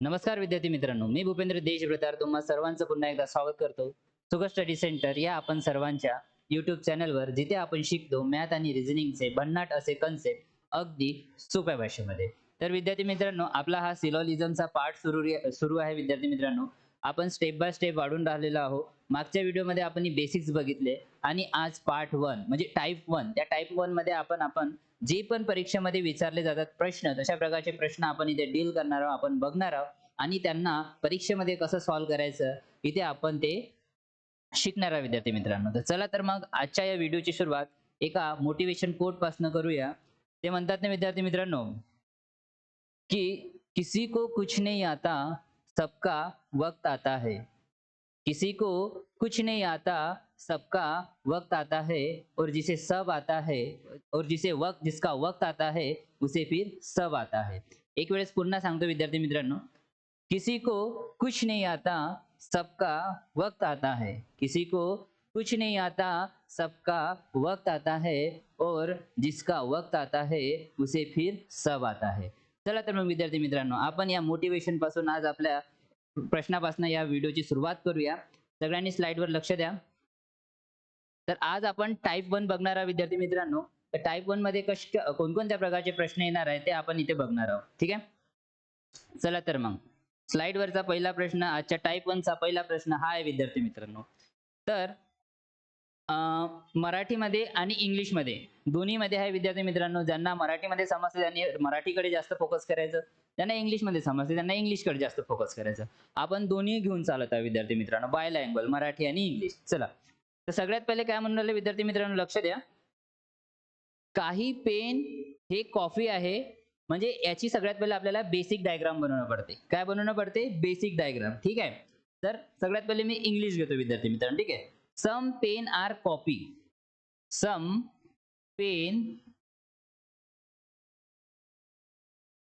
नमस्कार विद्यार्थी मित्रांनो मी भूपेंद्र देशभ्रतार. तुम्हा सर्वांचं पुन्हा एकदा स्वागत करतो. सुख स्टडी सेंटर या आपण सर्वांच्या युट्यूब चॅनलवर जिथे आपण शिकतो मॅथ आणि रिझनिंगचे भन्नाट असे कन्सेप्ट अगदी सोप्या भाषेमध्ये. तर विद्यार्थी मित्रांनो आपला हा सिलॉलिझमचा पार्ट सुरू सुरू आहे विद्यार्थी मित्रांनो. आपण स्टेप बाय स्टेप वाढून राहिलेलो आहोत. मागच्या व्हिडिओमध्ये आपण बेसिक्स बघितले. आणि आज पार्ट वन म्हणजे टाईप वन त्या टाईप वनमध्ये आपण आपण जे पण परीक्षेमध्ये विचारले जातात प्रश्न तशा प्रकारचे प्रश्न आपण इथे डील करणार आहोत आपण बघणार आहोत. आणि त्यांना परीक्षेमध्ये कसं सॉल्व्ह करायचं इथे आपण ते शिकणार आहोत विद्यार्थी मित्रांनो. तर चला तर मग आजच्या या व्हिडिओची सुरुवात एका मोटिवेशन कोटपासून करूया. ते म्हणतात ना विद्यार्थी मित्रांनो की किसी को कुछ नहीं आता सबका वक्त आता है. किसी को कुछ नहीं आता सबका वक्त आता है और जिसे सब आता है और जिसे वक्त जिसका वक्त आता है उसे फिर सब आता है। एक वेळेस पुन्हा सांगतो विद्यार्थी मित्रांनो किसी को कुछ नहीं आता सबका वक्त आता है। किसी को कुछ नहीं आता सबका वक्त आता है और जिसका वक्त आता है उसे फिर सब आता है। चला तर मग विद्यार्थी मित्रांनो आपण या मोटिवेशनपासून आज आपल्या प्रश्नापासून या व्हिडिओची सुरुवात करूया. सगळ्यांनी स्लाइडवर लक्ष द्या. तर आज आपण टाईप वन बघणार आहोत विद्यार्थी मित्रांनो तर टाईप वनमध्ये कश कोणकोणत्या प्रकारचे प्रश्न येणार आहे ते आपण इथे बघणार आहोत. ठीक आहे? चला तर मग. स्लाइड वरचा पहिला प्रश्न आजच्या टाईप वनचा पहिला प्रश्न हा आहे विद्यार्थी मित्रांनो. तर मराठीमध्ये आणि इंग्लिशमध्ये. दोन्हीमध्ये आहे विद्यार्थी मित्रांनो ज्यांना मराठीमध्ये समजते त्यांनी मराठीकडे जास्त फोकस करायचं. त्यांना इंग्लिशमध्ये समजते त्यांना इंग्लिशकडे जास्त फोकस करायचं. आपण दोन्ही घेऊन चालत आहे विद्यार्थी मित्रांनो बाय लँग्वेज मराठी आणि इंग्लिश. चला. तर सगळ्यात पहिले काय म्हणून राहिले विद्यार्थी मित्रांनो लक्ष द्या. काही पेन हे कॉफी आहे. म्हणजे याची सगळ्यात पहिले आपल्याला बेसिक डायग्राम बनवणं पडते. काय बनवणं पडते? बेसिक डायग्राम ठीक आहे? तर सगळ्यात पहिले मी इंग्लिश घेतो विद्यार्थी मित्रांनो ठीक आहे? Some pen are copy some pen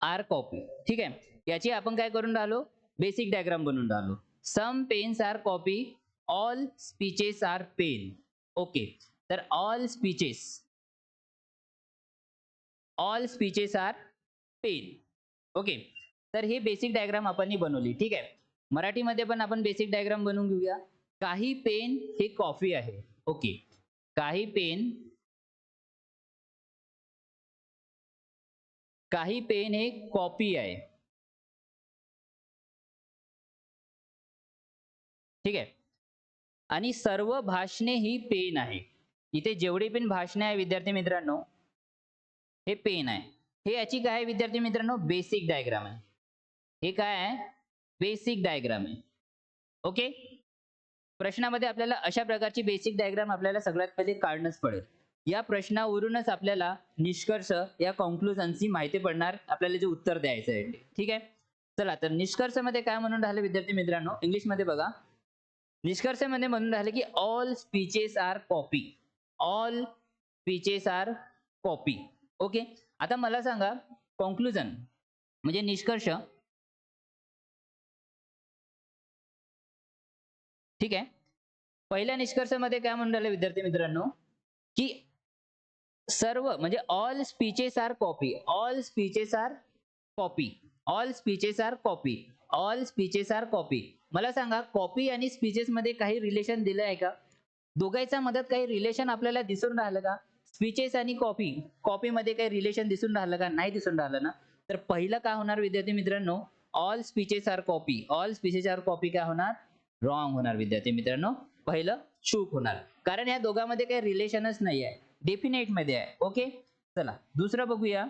are copy ठीक आहे? याची आपण काय करून राहिलो? बेसिक डायग्राम बनवून राहिलो. Some pens are copy all speeches are pen okay तर all speeches all speeches are pen okay तर हे बेसिक डायग्राम आपण बनवली. ठीक आहे? मराठीमध्ये पण आपण बेसिक डायग्राम बनवून घेऊया. काही पेन हे कॉफी आहे. ओके. काही पेन काही पेन हे कॉपी आहे. ठीक आहे. आणि सर्व भाषणे ही पेन आहे. इथे जेवढी पण भाषणे आहे विद्यार्थी मित्रांनो हे पेन आहे. हे याची काय आहे विद्यार्थी मित्रांनो? बेसिक डायग्राम आहे. हे काय आहे? बेसिक डायग्राम आहे. ओके? प्रश्नामध्ये आपल्याला अशा प्रकारची बेसिक डायग्राम आपल्याला सगळ्यात पहिले काढणंच पडेल. या प्रश्नावरूनच आपल्याला निष्कर्ष या कॉन्क्लुजनची माहिती पडणार आपल्याला जे उत्तर द्यायचं आहे ठीक आहे? चला तर निष्कर्षामध्ये काय म्हणून राहिले विद्यार्थी मित्रांनो? इंग्लिशमध्ये बघा. निष्कर्षामध्ये म्हणून राहिले की all speeches are copy all speeches are copy okay आता मला सांगा कॉन्क्लुजन म्हणजे निष्कर्ष ठीक आहे? पहिल्या निष्कर्षामध्ये काय म्हणून राहिले विद्यार्थी मित्रांनो? की सर्व म्हणजे all speeches are copy all speeches are copy all speeches are copy all speeches are copy मला सांगा कॉपी आणि स्पीचेस मध्ये काही रिलेशन दिलं आहे का? दोघांच्या मदत काही रिलेशन आपल्याला दिसून राहिलं का? स्पीचेस आणि कॉपी कॉपी मध्ये काही रिलेशन दिसून राहिलं का? नाही दिसून राहिलं ना? तर पहिलं काय होणार विद्यार्थी मित्रांनो? All speeches are copy all speeches are copy काय होणार? रॉंग होणार विद्यार्थी मित्रांनो. पहिलं चूक होणार. कारण या दोघांमध्ये काही रिलेशनच नाही आहे डेफिनेटमध्ये आहे. ओके चला दुसरं बघूया.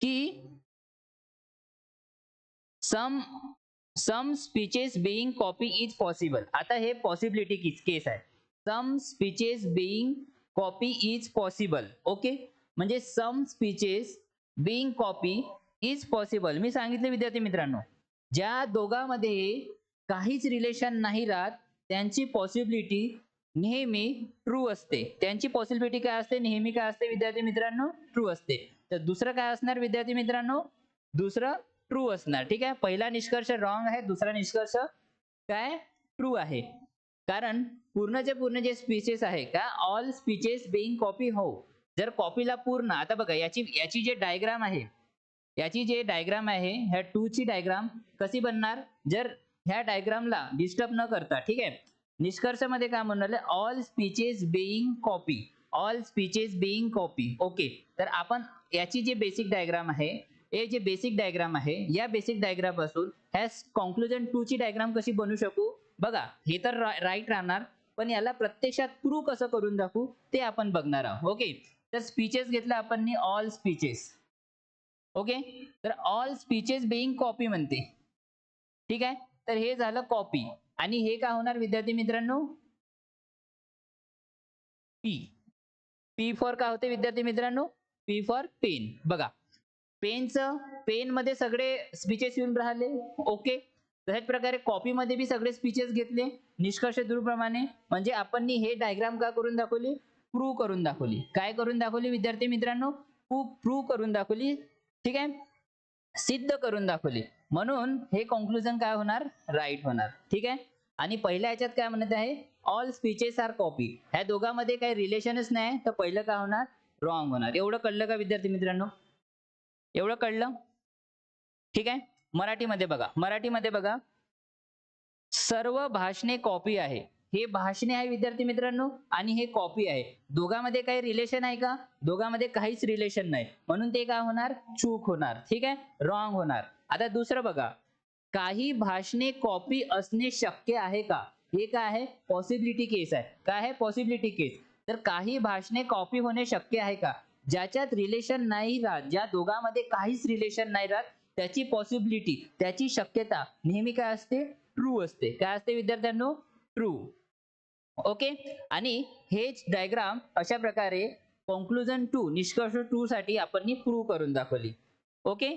की some some speeches being copy is possible आता हे पॉसिबिलिटी केस आहे. Some speeches being copy is possible okay म्हणजे some speeches being copy is possible मी सांगितले विद्यार्थी मित्रांनो. ज्या दोघांमध्ये काहीच रिलेशन नाही राहत. त्यांची पॉसिबिलिटी नेहमी ट्रू असते. त्यांची पॉसिबिलिटी काय असते? नेहमी काय असते विद्यार्थी मित्रांनो? ट्रू असते. तर दुसरं काय असणार विद्यार्थी मित्रांनो? दुसरं ट्रू असणार. ठीक आहे? पहिला निष्कर्ष रॉंग आहे. दुसरा निष्कर्ष काय? ट्रू आहे. कारण पूर्णचे पूर्ण जे स्पीचेस आहे का? ऑल स्पीचेस बिईंग कॉपी हो. जर कॉपीला पूर्ण आता बघा याची याची जे डायग्राम आहे याची जे डायग्राम आहे ह्या टू ची डायग्राम कशी बनणार? जर ह्या डायग्रामला डिस्टर्ब न करता ठीक आहे? निष्कर्षामध्ये काय म्हणलं all speeches being copy all speeches being copy okay तर आपण याची जी बेसिक डायग्राम आहे हे जे बेसिक डायग्राम आहे या बेसिक डायग्रामपासून ह्या कॉन्क्लुजन टू ची डायग्राम कशी बनवू शकू? बघा हे तर राईट राहणार पण याला प्रत्यक्षात प्रूव्ह कसं करून दाखवू? ते आपण बघणार आहोत. ओके तर स्पीचेस घेतलं आपण ऑल स्पीचेस ओके तर ऑल स्पीचेस बिईंग कॉपी म्हणते. ठीक आहे? तर हे झालं कॉपी आणि हे काय होणार विद्यार्थी मित्रांनो? पी पी फॉर काय होते विद्यार्थी मित्रांनो? पी फॉर पेन बघा. पेनचं पेन मध्ये सगळे स्पीचेस येऊन राहिले. ओके तशाच प्रकारे कॉपी मध्ये बी सगळे स्पीचेस घेतले. निष्कर्ष दूरप्रमाणे. म्हणजे आपण हे डायग्राम का करून दाखवली? प्रूव्ह करून दाखवली. काय करून दाखवली विद्यार्थी मित्रांनो? प्रूव्ह करून दाखवली. ठीक आहे? सिद्ध करून दाखवली. म्हणून हे कॉन्क्लुजन काय होणार? राईट होणार. ठीक आहे? आणि पहिल्या याच्यात काय म्हणत आहे? ऑल स्पीचेस आर कॉपी ह्या दोघांमध्ये काही रिलेशनच नाही तर पहिलं काय होणार? रॉंग होणार. एवढं कळलं का विद्यार्थी मित्रांनो? एवढं कळलं? ठीक आहे? मराठीमध्ये बघा. मराठीमध्ये बघा. सर्व भाषणे कॉपी आहे. हे भाषणे आहे विद्यार्थी मित्रांनो आणि हे कॉपी आहे. दोघांमध्ये काही रिलेशन आहे का? दोघांमध्ये काहीच रिलेशन नाही. म्हणून ते काय होणार? चूक होणार. ठीक आहे? रॉंग होणार. आता दुसरं बघा. काही भाषणे कॉपी असणे शक्य आहे का? हे काय आहे? पॉसिबिलिटी केस आहे. काय आहे? पॉसिबिलिटी केस तर काही भाषणे कॉपी होणे शक्य आहे का? ज्याच्यात रिलेशन नाही राहत ज्या दोघांमध्ये काहीच रिलेशन नाही राहत त्याची पॉसिबिलिटी त्याची शक्यता नेहमी काय असते? ट्रू असते. काय असते विद्यार्थ्यांनो? True okay? आणि हेच डायग्राम अशा प्रकारे कॉन्क्लुजन टू निष्कर्ष टू साठी आपण प्रूव्ह करून दाखवली. ओके?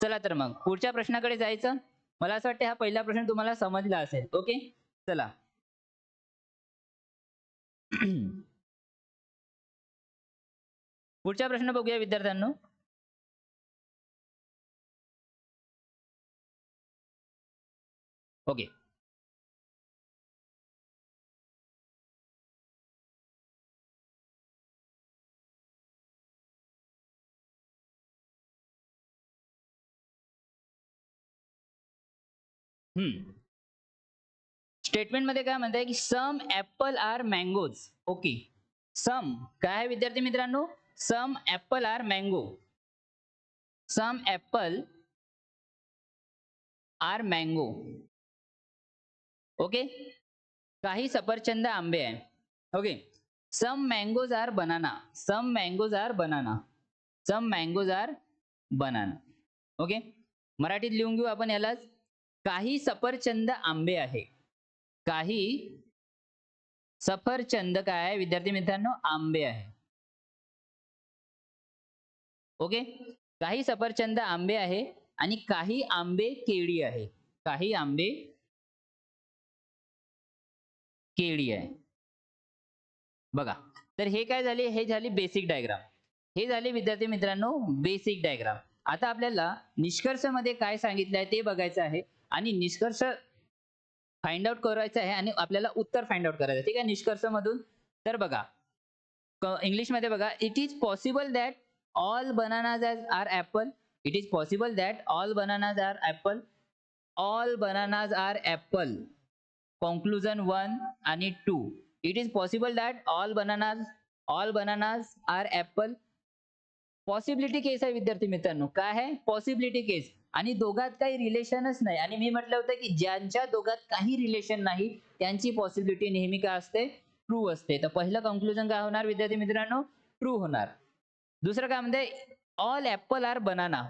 चला तर मग पुढच्या प्रश्नाकडे जायचं. मला असं वाटतं हा पहिला प्रश्न तुम्हाला समजला असेल. ओके? चला. पुढचा प्रश्न बघूया विद्यार्थ्यांनो. ओके. हम्म. स्टेटमेंटमध्ये काय म्हणताय की some apple are mangoes okay some काय आहे विद्यार्थी मित्रांनो? Some apple are mango some apple are mango okay काही सफरचंद आंबे आहे. Okay some mangoes are banana some mangoes are banana some mangoes are banana okay मराठीत लिहून घेऊ आपण यालाच. काही सफरचंद आंबे आहे. काही सफरचंद काय आहे? विद्यार्थी मित्रांनो आंबे आहे. ओके? काही सफरचंद आंबे आहे आणि काही आंबे केळी आहे. काही आंबे केळी आहे. बघा. तर हे काय झाले? हे झाले बेसिक डायग्राम हे झाले विद्यार्थी मित्रांनो बेसिक डायग्राम आता आपल्याला निष्कर्षामध्ये काय सांगितलं आहे ते बघायचं आहे. आणि निष्कर्ष फाइंड आउट करायचा आहे आणि आपल्याला उत्तर फाइंड आउट करायचं आहे. ठीक आहे? निष्कर्षमधून. तर बघा इंग्लिशमध्ये बघा it is possible that all bananas are apple it is possible that all bananas are apple all bananas are apple conclusion one आणि two it is possible that all bananas all bananas are apple possibility case आहे विद्यार्थी मित्रांनो. काय आहे? Possibility केस आणि दोघात काही रिलेशनच नाही. आणि मी म्हटलं होतं की ज्यांच्या दोघात काही रिलेशन नाही त्यांची पॉसिबिलिटी नेहमी काय असते? ट्रू असते. तर पहिलं कन्क्लुजन काय होणार विद्यार्थी मित्रांनो? ट्रू होणार. दुसरं काय म्हणते? All apple are banana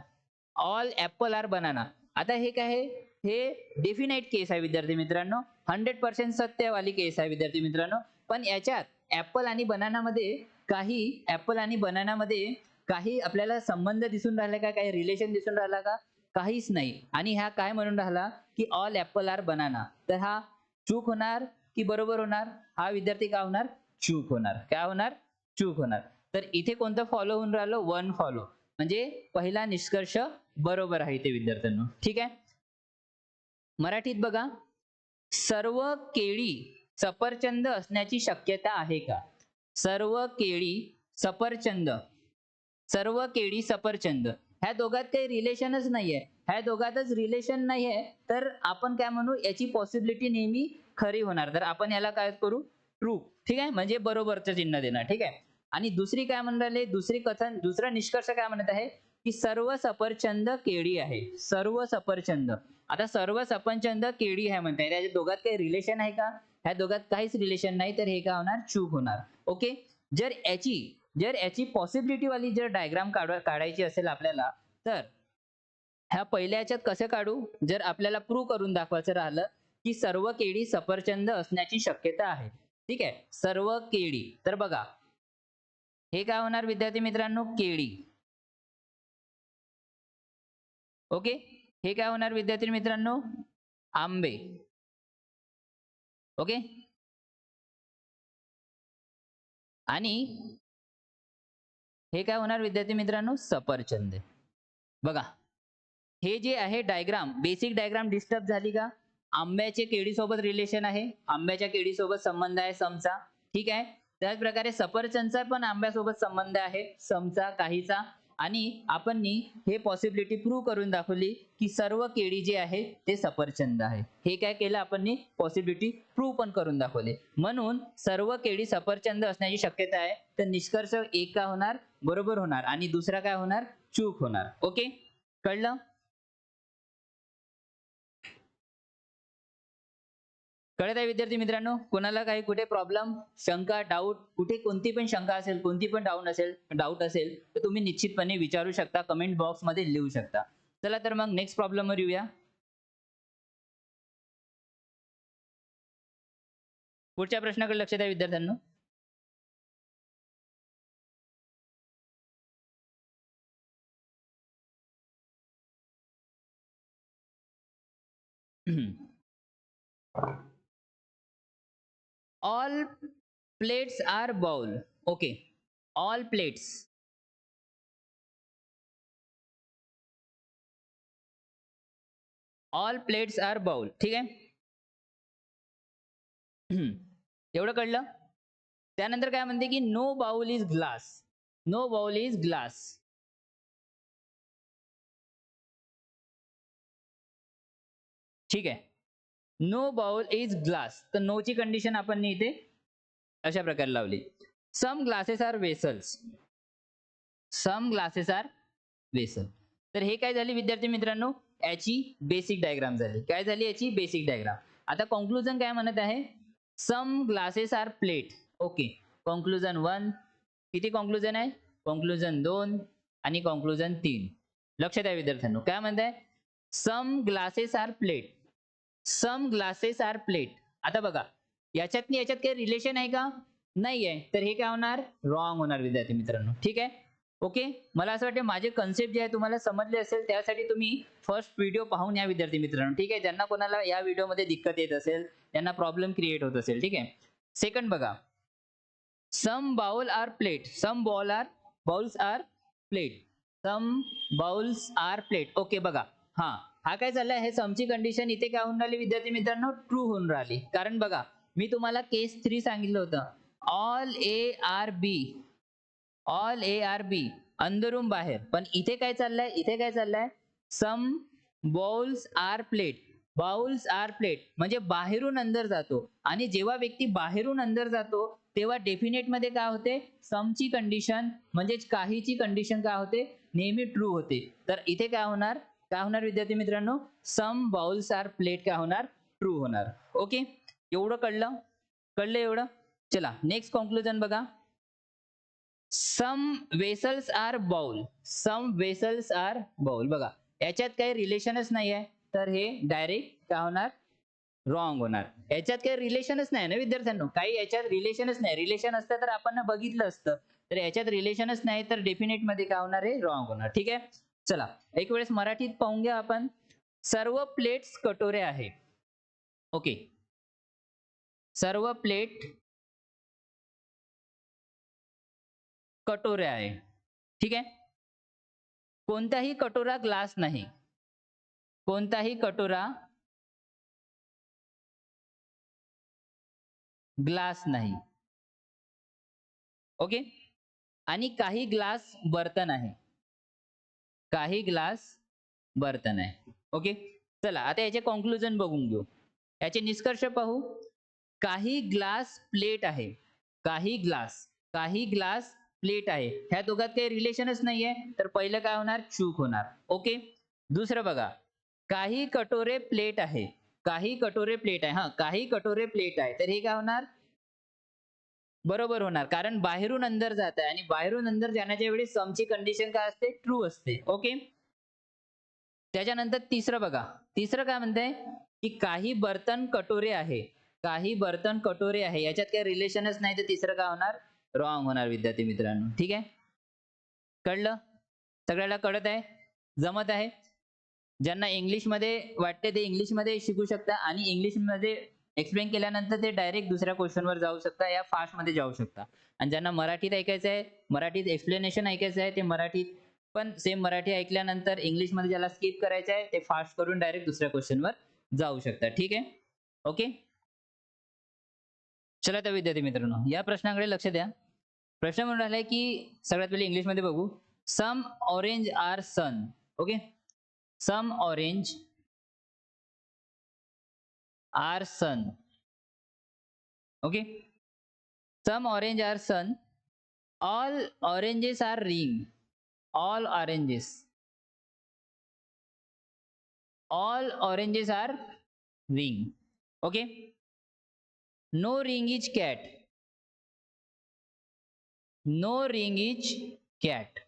all apple are banana आता हे काय आहे? हे डेफिनाईट केस आहे विद्यार्थी मित्रांनो. हंड्रेड पर्सेंट सत्यवाली केस आहे विद्यार्थी मित्रांनो. पण याच्यात ऍपल आणि बनानामध्ये काही ऍपल आणि बनानामध्ये काही आपल्याला संबंध दिसून राहिला का? काही रिलेशन दिसून राहिला का? काहीच नाही. आणि ह्या काय म्हणून राहिला की ऑल ऍपल आर बनाना तर हा चूक होणार की बरोबर होणार? हा विद्यार्थी काय होणार? चूक होणार. काय होणार? चूक होणार. तर इथे कोणतं फॉलो होऊन राहिलं? वन फॉलो म्हणजे पहिला निष्कर्ष बरोबर आहे ते विद्यार्थ्यांना. ठीक आहे? मराठीत बघा. सर्व केळी सफरचंद असण्याची शक्यता आहे का? सर्व केळी सफरचंद. सर्व केळी सफरचंद. ह्या दोघात काही रिलेशनच नाहीये. ह्या दोघातच रिलेशन नाहीये. तर आपण काय म्हणू याची पॉसिबिलिटी नेहमी खरी होणार. तर आपण याला काय करू? ट्रू ठीक आहे? म्हणजे बरोबरचं चिन्ह देणार. ठीक आहे? आणि दुसरी काय म्हणाले दुसरी कथन दुसरा निष्कर्ष काय म्हणत आहे? की सर्व सफरचंद केळी आहे. सर्व सफरचंद. आता सर्व सफरचंद केळी आहे. म्हणताय त्याच्या दोघात काही रिलेशन आहे का? ह्या दोघात काहीच रिलेशन नाही तर हे काय होणार? चूक होणार. ओके जर याची जर याची पॉसिबिलिटी वाली जर डायग्राम काढायची असेल आपल्याला तर ह्या पहिल्या याच्यात कसं काढू? जर आपल्याला प्रूव्ह करून दाखवायचं राहिलं की सर्व केळी सफरचंद असण्याची शक्यता आहे. ठीक आहे? सर्व केळी. तर बघा. हे काय होणार विद्यार्थी मित्रांनो? केळी. ओके? हे काय होणार विद्यार्थी मित्रांनो? आंबे. ओके? आणि हे काय होणार विद्यार्थी मित्रांनो? सफरचंद. बघा हे जे आहे डायग्राम बेसिक डायग्राम डिस्टर्ब झाली का? आंब्याचे केळीसोबत रिलेशन आहे. आंब्याच्या केळीसोबत संबंध आहे समचा. ठीक आहे? त्याच प्रकारे सफरचंदचा पण आंब्यासोबत संबंध आहे. समचा काहीचा. आणि आपण हे पॉसिबिलिटी प्रूव्ह करून दाखवली की सर्व केळी जे आहे ते सफरचंद आहे. हे काय केलं आपण पॉसिबिलिटी प्रूव्ह पण करून दाखवले. म्हणून सर्व केळी सफरचंद असण्याची शक्यता आहे. तर निष्कर्ष एक का होणार? बरोबर होणार. आणि दुसरा काय होणार? चूक होणार. ओके कळलं? कळत आहे विद्यार्थी मित्रांनो कोणाला काही कुठे प्रॉब्लेम शंका डाऊट कुठे कोणती पण शंका असेल कोणती पण डाऊट असेल डाऊट असेल तर तुम्ही निश्चितपणे विचारू शकता कमेंट बॉक्समध्ये लिहू शकता. चला तर मग नेक्स्ट प्रॉब्लेमवर येऊया. पुढच्या प्रश्नाकडे लक्ष द्या विद्यार्थ्यांनो. all plates are bowl. Okay. All plates. All plates are bowl ठीक हम्म. एवढं कळलं? की no bowl is glass no bowl is glass ठीक आहे. नो बाउल इज ग्लास तर नो ची कंडिशन आपण इथे अशा प्रकारे लावली. Some glasses are vessels some glasses are vessel तर हे काय झाली विद्यार्थी मित्रांनो? याची बेसिक डायग्राम झाली. काय झाली याची बेसिक डायग्राम आता कॉन्क्लुजन काय म्हणत आहे? Some glasses are plate okay conclusion one किती कॉन्क्लुजन आहे? कॉन्क्लुजन दोन आणि कॉन्क्लुजन तीन. लक्ष आहे विद्यार्थ्यांनो. काय म्हणत आहे some glasses are plate some glasses are plate आता बघा याच्यात याच्यात काही रिलेशन आहे का? नाही आहे तर हे काय होणार? रॉंग होणार विद्यार्थी मित्रांनो. ठीक आहे? ओके मला असं वाटतं माझे कन्सेप्ट जे आहे तुम्हाला समजले असेल त्यासाठी तुम्ही फर्स्ट व्हिडिओ पाहून या विद्यार्थी मित्रांनो. ठीक आहे? ज्यांना कोणाला या व्हिडिओमध्ये दिक्कत येत असेल त्यांना प्रॉब्लेम क्रिएट होत असेल. ठीक आहे? सेकंड बघा. Some bowl are plate some bowl are bowls are plate some bowls are plate okay बघा. हा. हा काय झालाय? हे समची कंडिशन इथे काय होऊन राहिली विद्यार्थी मित्रांनो? ट्रू होऊन राहिली. कारण बघा मी तुम्हाला केस थ्री सांगितलं होतं. All A are B all A are B अंदरून बाहेर. पण इथे काय चाललंय? इथे काय चाललंय? Some bowls are plate bowls are plate म्हणजे बाहेरून अंदर जातो. आणि जेव्हा व्यक्ती बाहेरून अंदर जातो तेव्हा डेफिनेटमध्ये काय होते? समची कंडिशन म्हणजेच काहीची कंडिशन काय होते? नेहमी ट्रू होते. तर इथे काय होणार? काय होणार विद्यार्थी मित्रांनो? सम बाउल्स आर प्लेट काय होणार? ट्रू होणार. ओके? एवढं कळलं? कळलं एवढं? चला नेक्स्ट कॉन्क्लुजन बघा. Some vessels are bowl. Some vessels are bowl. बघा याच्यात काही रिलेशनच नाही आहे तर हे डायरेक्ट काय होणार? रॉंग होणार. याच्यात काही रिलेशनच नाही ना विद्यार्थ्यांनो? काही याच्यात रिलेशनच नाही. रिलेशन असतं तर आपण बघितलं असतं. तर याच्यात रिलेशनच नाही तर डेफिनेटमध्ये काय होणार आहे? रॉंग होणार. ठीक आहे? चला एक वेळेस मराठीत पाहून घ्या आपण. सर्व प्लेट्स कटोरे आहे. ओके. सर्व प्लेट कटोरे आहे. ठीक आहे? कोणताही कटोरा ग्लास नाही. कोणताही कटोरा ग्लास नाही. ओके? आणि काही ग्लास बर्तन आहे. काही ग्लास बर्तन आहे ओके? चला आता याचे कॉन्क्लुजन बघून घेऊ. याचे निष्कर्ष पाहू. काही ग्लास प्लेट आहे. काही ग्लास काही ग्लास प्लेट आहे. ह्या दोघात काही रिलेशनच नाहीये. तर पहिलं काय होणार? चूक होणार. ओके? दुसरं बघा. काही कटोरे प्लेट आहे. काही कटोरे प्लेट आहे. हा काही कटोरे प्लेट आहे. तर हे काय होणार? बरोबर होणार. कारण बाहेरून अंदर जात आहे आणि बाहेरून अंदर जाण्याच्या वेळी समची कंडिशन काय असते? ट्रू असते. ओके त्याच्यानंतर तिसरं बघा. तिसरं काय म्हणतंय की काही बर्तन कटोरे आहे. काही बर्तन कटोरे आहे. याच्यात काही रिलेशनच नाही तर तिसरं काय होणार? रॉंग होणार विद्यार्थी मित्रांनो. ठीक आहे? कळलं? सगळ्याला कळत आहे? जमत आहे? ज्यांना इंग्लिशमध्ये वाटते ते इंग्लिशमध्ये शिकू शकता आणि इंग्लिशमध्ये एक्सप्लेन केल्यानंतर ते डायरेक्ट दुसऱ्या क्वेश्चनवर जाऊ शकता या फास्टमध्ये जाऊ शकता. आणि ज्यांना मराठीत ऐकायचं आहे मराठीत एक्सप्लेनेशन ऐकायचं आहे ते मराठीत पण सेम मराठी ऐकल्यानंतर इंग्लिशमध्ये ज्याला स्किप करायचं आहे ते फास्ट करून डायरेक्ट दुसऱ्या क्वेश्चनवर जाऊ शकता. ठीक आहे? ओके चला तर विद्यार्थी मित्रांनो या प्रश्नाकडे लक्ष द्या. प्रश्न म्हणून राहिलाय की सगळ्यात पहिले इंग्लिशमध्ये बघू. Some orange are sun okay some orange are sun okay some orange are sun all oranges are ring all oranges all oranges are ring okay no ring is cat no ring is cat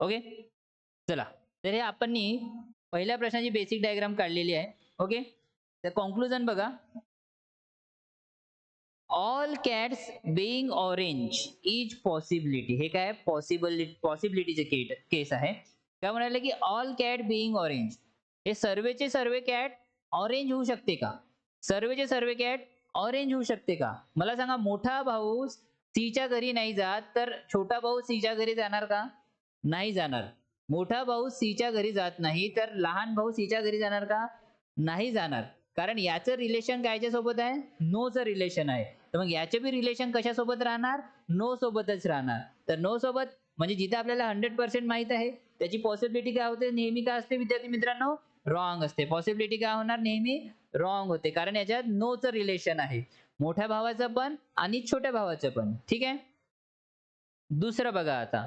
okay चला तर हे आपण नी पहिल्या प्रश्नाची basic diagram काढलेली आहे. Okay तर कॉन्क्लुजन बघा. All cats being orange is possibility हे काय? पॉसिबिलिटी पॉसिबिलिटीचे केट केस आहे. काय म्हणाले की ऑल कॅट बिईंग ऑरेंज हे सर्वेचे सर्वे कॅट ऑरेंज होऊ शकते का? सर्वेचे सर्वे कॅट ऑरेंज होऊ शकते का? मला सांगा मोठा भाऊ सीच्या घरी नाही जात तर छोटा भाऊ सीच्या घरी जाणार का? नाही जाणार. मोठा भाऊ सीच्या घरी जात नाही तर लहान भाऊ सीच्या घरी जाणार का? नाही जाणार. कारण याचं रिलेशन कायच्या सोबत आहे? नोचं रिलेशन आहे. तर मग याचे बी रिलेशन कशासोबत राहणार? नो सोबतच राहणार. तर नो सोबत म्हणजे जिथे आपल्याला हंड्रेड पर्सेंट माहीत आहे त्याची पॉसिबिलिटी काय होते? नेहमी काय असते विद्यार्थी मित्रांनो? रॉंग असते. पॉसिबिलिटी काय होणार? नेहमी रॉंग होते. कारण याच्यात नोचं रिलेशन आहे. मोठ्या भावाचं पण आणि छोट्या भावाचं पण. ठीक आहे? दुसरं बघा आता.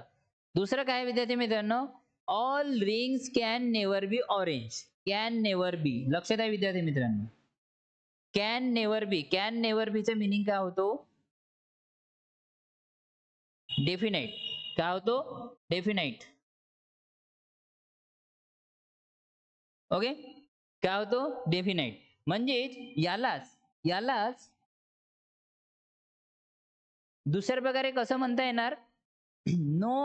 दुसरं काय विद्यार्थी मित्रांनो? All rings can never be orange can never be लक्षात आहे विद्यार्थी मित्रांनो. Can never be can never बीचं meaning काय होतो? डेफिनाईट काय होतो? डेफिनाईट ओके काय होतो? डेफिनाईट म्हणजेच यालाच यालाच दुसऱ्या प्रकारे कसं म्हणता येणार? No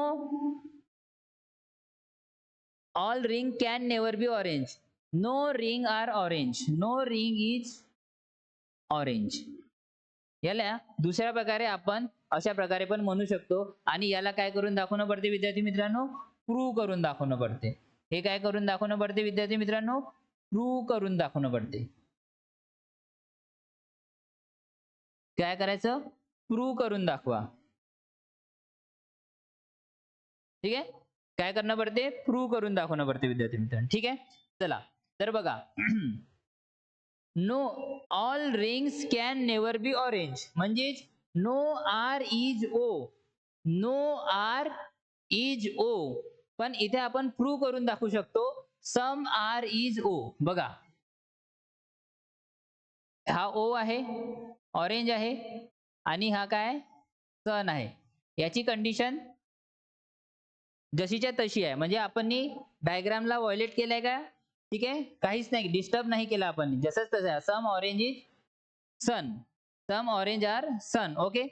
all ring can never be orange no ring are orange no ring is orange याला दुसऱ्या प्रकारे आपण अशा प्रकारे पण म्हणू शकतो. आणि याला काय करून दाखवणं पडते विद्यार्थी मित्रांनो? प्रूव्ह करून दाखवणं पडते. हे काय करून दाखवणं पडते विद्यार्थी मित्रांनो? प्रूव्ह करून दाखवणं पडते. काय करायचं? प्रूव्ह करून दाखवा. ठीक आहे? काय करणं पडते? प्रूव्ह करून दाखवणं पडते विद्यार्थी मित्रांनो. ठीक आहे? चला. तर बघा. No all rings can never be orange म्हणजेच no R is O no R is O पण इथे आपण प्रूव्ह करून दाखवू शकतो सम आर इज ओ बघा. हा ओ आहे ऑरेंज आहे आणि हा काय? सन आहे. याची कंडिशन जशीच्या तशी आहे. म्हणजे आपण डायग्रामला वॉयलेट केलंय का? ठीक आहे? काहीच नाही डिस्टर्ब नाही केलं आपण जसंच तसं आहे. Some orange is sun some orange are sun okay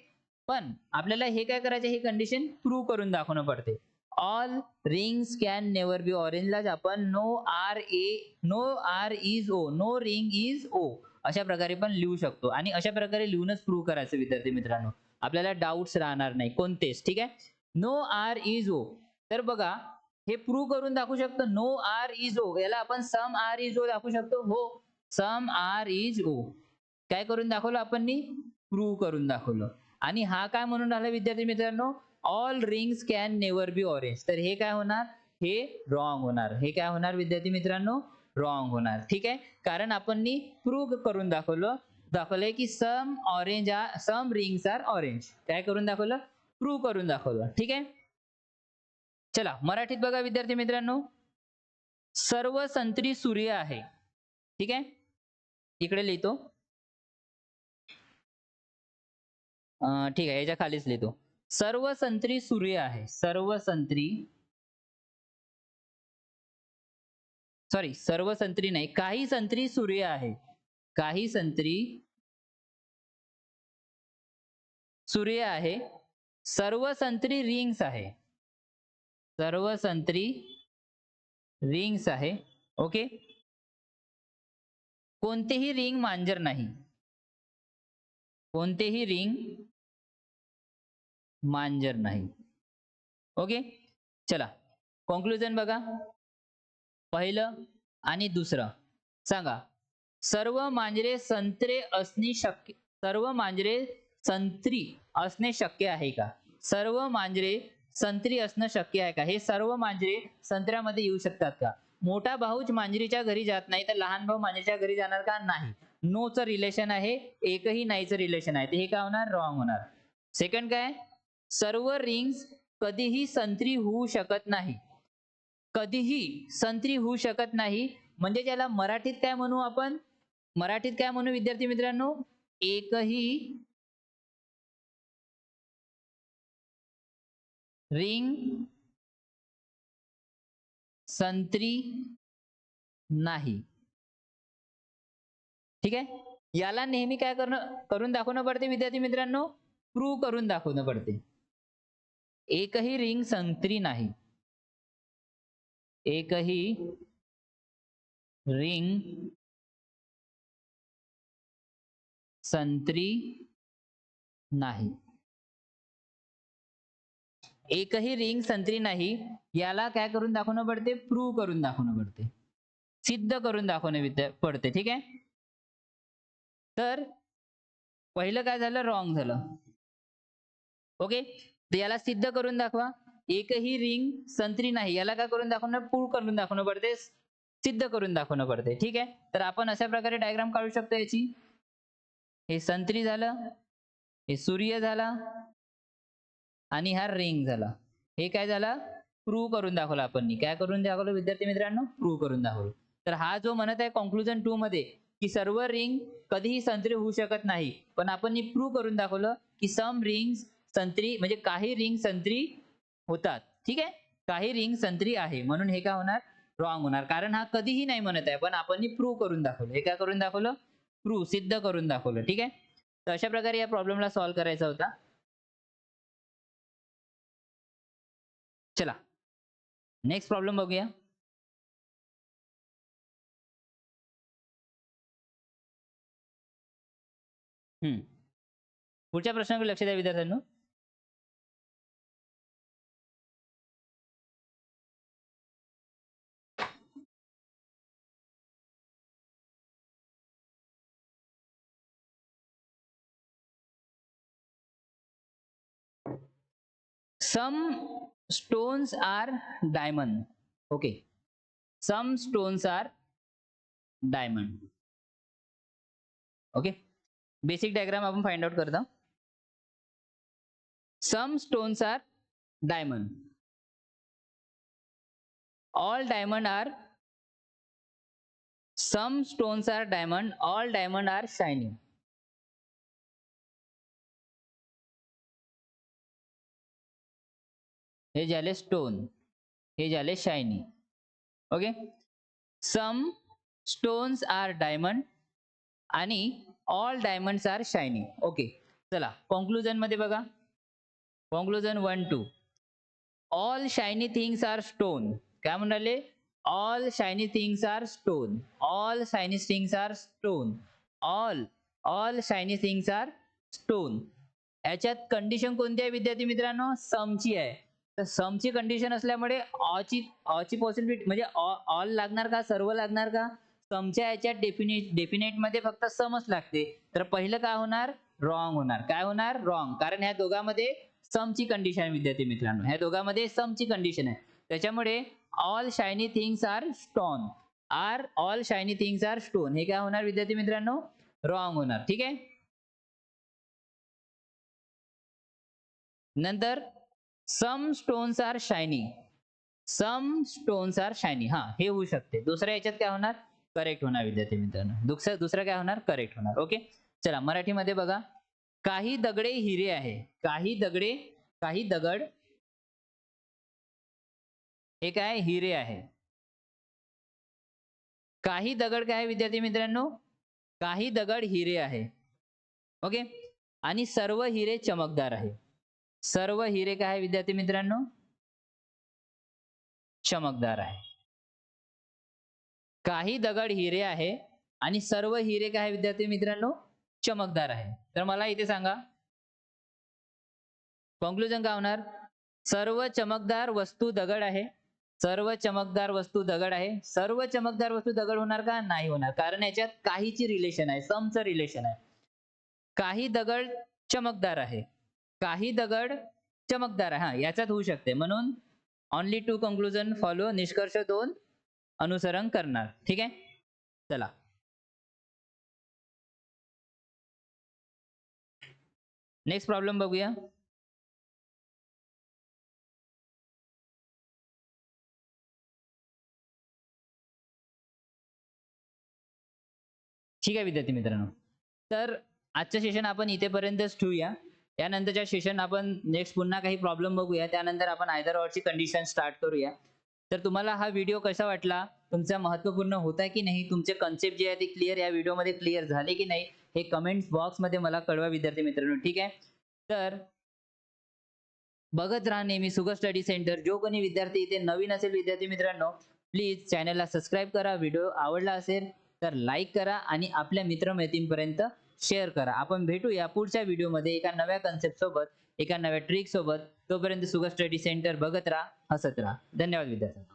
पण आपल्याला हे काय करायचं? हे कंडिशन प्रूव्ह करून दाखवणं पडते. All rings can never be ऑरेंजलाच आपण no R A no R is O no ring is O अशा प्रकारे पण लिहू शकतो. आणि अशा प्रकारे लिहूनच प्रूव्ह करायचं विद्यार्थी मित्रांनो. आपल्याला डाऊट्स राहणार नाही. कोणतेच. ठीक आहे? नो आर इज ओ तर बघा हे प्रूव्ह करून दाखवू शकतो. नो आर इज ओ याला आपण सम आर इज ओ दाखवू शकतो. हो सम आर इज ओ काय करून दाखवलं आपण प्रूव्ह करून दाखवलं. आणि हा काय म्हणून राहिला विद्यार्थी मित्रांनो? All rings can never be orange तर हे काय होणार? हे रॉंग होणार. हे काय होणार विद्यार्थी मित्रांनो? रॉंग होणार. ठीक आहे? कारण आपण प्रूव्ह करून दाखवलं. दाखवलंय की some orange are some rings are orange काय करून दाखवलं? प्रूव्ह करून दाखवलं. ठीक आहे? चला मराठीत बघा विद्यार्थी मित्रांनो. सर्व संत्री सूर्य आहे. ठीक आहे? इकडे लिहितो. ठीक आहे याच्या खालीच लिहितो. सर्व संत्री सूर्य आहे. सर्व संत्री सॉरी सर्व संत्री नाही. काही संत्री सूर्य आहे. काही संत्री सूर्य आहे. सर्व संत्री रिंग्स आहे. सर्व संत्री रिंग्स आहे. ओके कोणतेही रिंग मांजर नाही. कोणतेही रिंग मांजर नाही. ओके चला. कॉन्क्लुजन बघा. पहिलं आणि दुसरं. सांगा. सर्व मांजरे संत्रे असणे शक्य सर्व मांजरे संत्री असणे शक्य आहे का? सर्व मांजरे संत्री असणं शक्य आहे का? हे सर्व मांजरे संत्र्यामध्ये येऊ शकतात का? मोठा भाऊच मांजरीच्या घरी जात नाही तर लहान भाऊ मांजरीच्या घरी जाणार का? नाही. नोचं रिलेशन आहे एकही नाहीचं रिलेशन आहे. हे काय होणार? रॉंग होणार. सेकंड काय? सर्व रिंग्स कधीही संत्री होऊ शकत नाही. कधीही संत्री होऊ शकत नाही. म्हणजे ज्याला मराठीत काय म्हणू आपण? मराठीत काय म्हणू विद्यार्थी मित्रांनो? एकही रिंग संत्री नाही. ठीक आहे? याला नेहमी काय करणं करून दाखवणं पडते विद्यार्थी मित्रांनो? प्रूव्ह करून दाखवणं पडते. एकही रिंग संत्री नाही. एकही रिंग संत्री नाही. एकही रिंग संत्री नाही. याला काय करून दाखवणं पडते? प्रूव्ह करून दाखवणं पडते. सिद्ध करून दाखवणं पडते. ठीक आहे? तर पहिलं काय झालं? रॉंग झालं. ओके तर याला सिद्ध करून दाखवा. एकही रिंग संत्री नाही. याला काय करून दाखवणं? प्रूव्ह करून दाखवणं पडते. सिद्ध करून दाखवणं पडते. ठीक आहे? तर आपण अशा प्रकारे डायग्राम काढू शकतो याची. हे संत्री झालं. हे सूर्य झाला. आणि हा रिंग झाला. हे काय झाला? प्रूव्ह करून दाखवलं आपण काय करून दाखवलं विद्यार्थी मित्रांनो? प्रूव्ह करून दाखवलं. तर हा जो म्हणत आहे कॉन्क्लुजन टू मध्ये की सर्व रिंग कधीही संत्री होऊ शकत नाही पण आपण प्रूव्ह करून दाखवलं की सम रिंग संत्री म्हणजे काही रिंग संत्री होतात. ठीक आहे? काही रिंग संत्री आहे. म्हणून हे काय होणार? रॉंग होणार. कारण हा कधीही नाही म्हणत आहे पण आपण प्रूव्ह करून दाखवलं. हे काय करून दाखवलं? प्रूव्ह सिद्ध करून दाखवलं. ठीक आहे? तर अशा प्रकारे या प्रॉब्लेमला सॉल्व्ह करायचा होता. चला नेक्स्ट प्रॉब्लेम बघूया हम्म पुढच्या प्रश्नाकडे लक्ष द्या विद्यार्थ्यांनो. some stones are diamond okay some stones are diamond okay basic diagram आपण find out करता some stones are diamond all diamond are some stones are diamond all diamond are shining हे झाले स्टोन हे झाले shiny okay some stones are diamond आणि all diamonds are shiny okay चला कॉन्क्लुजनमध्ये बघा. Conclusion one two all shiny things are stone काय म्हणाले? All shiny things are stone all shiny things are stone all all shiny things are stone याच्यात condition कोणती आहे विद्यार्थी मित्रांनो? समची आहे. तर समची कंडिशन असल्यामुळे ऑची ऑची पॉसिबिलिटी म्हणजे ऑल लागणार का सर्व लागणार का? समच्या याच्यात डेफिनेट डेफिनेटमध्ये फक्त समच लागते. तर पहिलं काय होणार? रॉंग होणार. काय होणार? रॉंग कारण ह्या दोघांमध्ये समची कंडिशन आहे विद्यार्थी मित्रांनो. ह्या दोघांमध्ये समची कंडिशन आहे. त्याच्यामुळे all shiny things are stone are all shiny things are stone हे काय होणार विद्यार्थी मित्रांनो? रॉंग होणार. ठीक आहे? नंतर some stones are shiny some stones are shiny हा हे होऊ शकते. दुसऱ्या याच्यात काय होणार? करेक्ट होणार विद्यार्थी मित्रांनो. दुसरं दुसरं काय होणार? करेक्ट होणार. ओके चला मराठीमध्ये बघा. काही दगडे हिरे आहे. काही दगडे काही दगड हे काय? हिरे आहे. काही दगड काय आहे विद्यार्थी मित्रांनो? काही दगड हिरे आहे. ओके आणि सर्व हिरे चमकदार आहे. सर्व हिरे काय आहे विद्यार्थी मित्रांनो? चमकदार आहे. काही दगड हिरे आहे आणि सर्व हिरे काय आहे विद्यार्थी मित्रांनो? चमकदार आहे. तर मला इथे सांगा. कॉन्क्लुजन काय होणार? सर्व चमकदार वस्तू दगड आहे. सर्व चमकदार वस्तू दगड आहे. सर्व चमकदार वस्तू दगड होणार का? नाही होणार. कारण याच्यात काहीची रिलेशन आहे. समचं रिलेशन आहे. काही दगड चमकदार आहे. काही दगड चमकदार आहे. हा याच्यात होऊ शकते. म्हणून ऑनली टू कंक्लुजन फॉलो निष्कर्ष दोन अनुसरण करणार. ठीक आहे? चला. नेक्स्ट प्रॉब्लेम बघूया. ठीक आहे विद्यार्थी मित्रांनो. तर आजचं सेशन आपण इथेपर्यंतच ठेवूया. त्यानंतरच्या सेशन आपण नेक्स्ट पुन्हा काही प्रॉब्लेम बघूया. त्यानंतर आपण आयदर ऑरची कंडिशन स्टार्ट करूया. तर तुम्हाला हा व्हिडिओ कसा वाटला? तुमचा महत्त्वपूर्ण होता की नाही? तुमचे कन्सेप्ट जे आहे ते क्लिअर या व्हिडिओमध्ये क्लिअर झाले की नाही? हे कमेंट्स बॉक्समध्ये मला कळवा विद्यार्थी मित्रांनो. ठीक आहे? तर बघत राहा नेहमी सुगर स्टडी सेंटर जो कोणी विद्यार्थी इथे नवीन असेल विद्यार्थी मित्रांनो प्लीज चॅनलला सबस्क्राईब करा. व्हिडिओ आवडला असेल तर लाईक करा आणि आपल्या मित्रमैत्रींपर्यंत शेअर करा. आपण भेटूया पुढच्या व्हिडिओमध्ये एका नव्या कन्सेप्ट सोबत एका नव्या ट्रिक सोबत. तोपर्यंत सुगर स्टडी सेंटर बघत राहा हसत राहा. धन्यवाद विद्यार्थ्यांना.